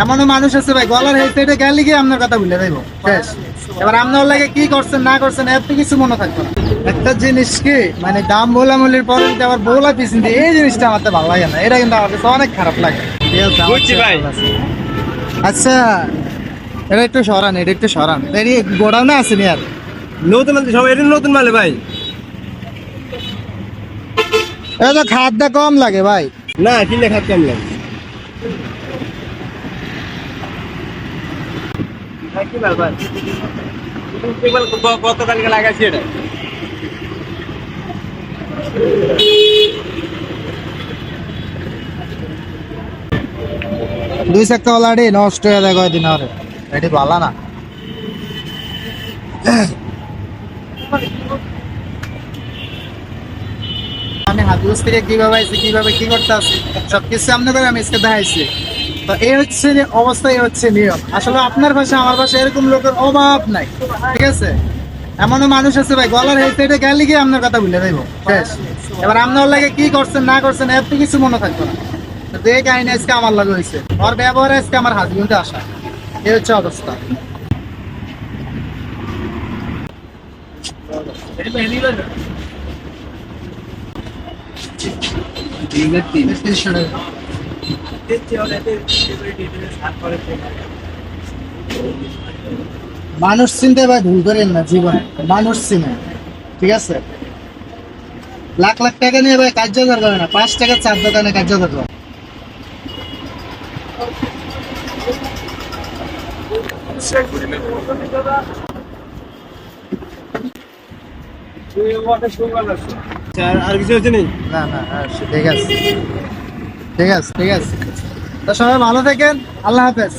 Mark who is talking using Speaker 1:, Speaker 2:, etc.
Speaker 1: এমনও মানুষ আছে ভাই গলার হেডসেটে গেলে গিয়ে আপনার কথা ভুলে যাইব। শেষ। এবার আপনার লাগে কি করছেন না করছেন এত কিছু মনে থাকবে না। একটা জিনিস কি মানে দাম বলামলির পরে যদি আবার বলা পিছন দিয়ে এই জিনিসটা আমার তো ভালো লাগে না। এটা কিন্তু আমার কাছে অনেক খারাপ লাগে।
Speaker 2: বুঝছি ভাই।
Speaker 1: আচ্ছা এটা একটু সরান এটা একটু সরান। এই গোডাউনে নি আর?
Speaker 2: নতুন মাল সব এটা নতুন মালে ভাই।
Speaker 1: এটা তো খাদ্য কম লাগে ভাই।
Speaker 2: না কিনলে খাত কম লাগে। গতকালকে লাগাইছি এটা?
Speaker 1: দুই চাকা ওলাডি নষ্ট হয়ে যায় কয়দিন আরে। এটি ভালো না। আমি হাতুস থেকে কীভাবে আইছি, কীভাবে কি করতে আছি, সবকিছু সামনে করে আমি আজকে দেখাইছি। তো এই হচ্ছে অবস্থা, এই হচ্ছে নিয়ম। আসলে আপনার ভাষা, আমার ভাষা এরকম লোকের অভাব নাই, ঠিক আছে? এমনও মানুষ আছে ভাই, গলার হেডসেটে গেলে গিয়ে আপনার কথা ভুলে যাইব শেষ। এবার আপনার লাগে কি করছেন, না করছেন এত কিছু মনে থাকবে না। যে কাহিনী আজকে আমার লাগে হয়েছে ওর ব্যবহার আজকে আমার হাজবেন্ডে আসা। এই হচ্ছে অবস্থা। মানুষ চিনতে ভাই ভুল করেন না জীবনে। মানুষ চিনে ঠিক আছে? লাখ লাখ টাকা নিয়ে ভাই কার্যকর করে না পাঁচ টাকা চার দোকানে কার্যকর করে।
Speaker 2: আর আর কিছু হচ্ছে নেই
Speaker 1: না না হ্যাঁ, সে- ঠিক আছে। ঠিক আছে ঠিক আছে। তো সবাই ভালো থাকেন আল্লাহ হাফেজ।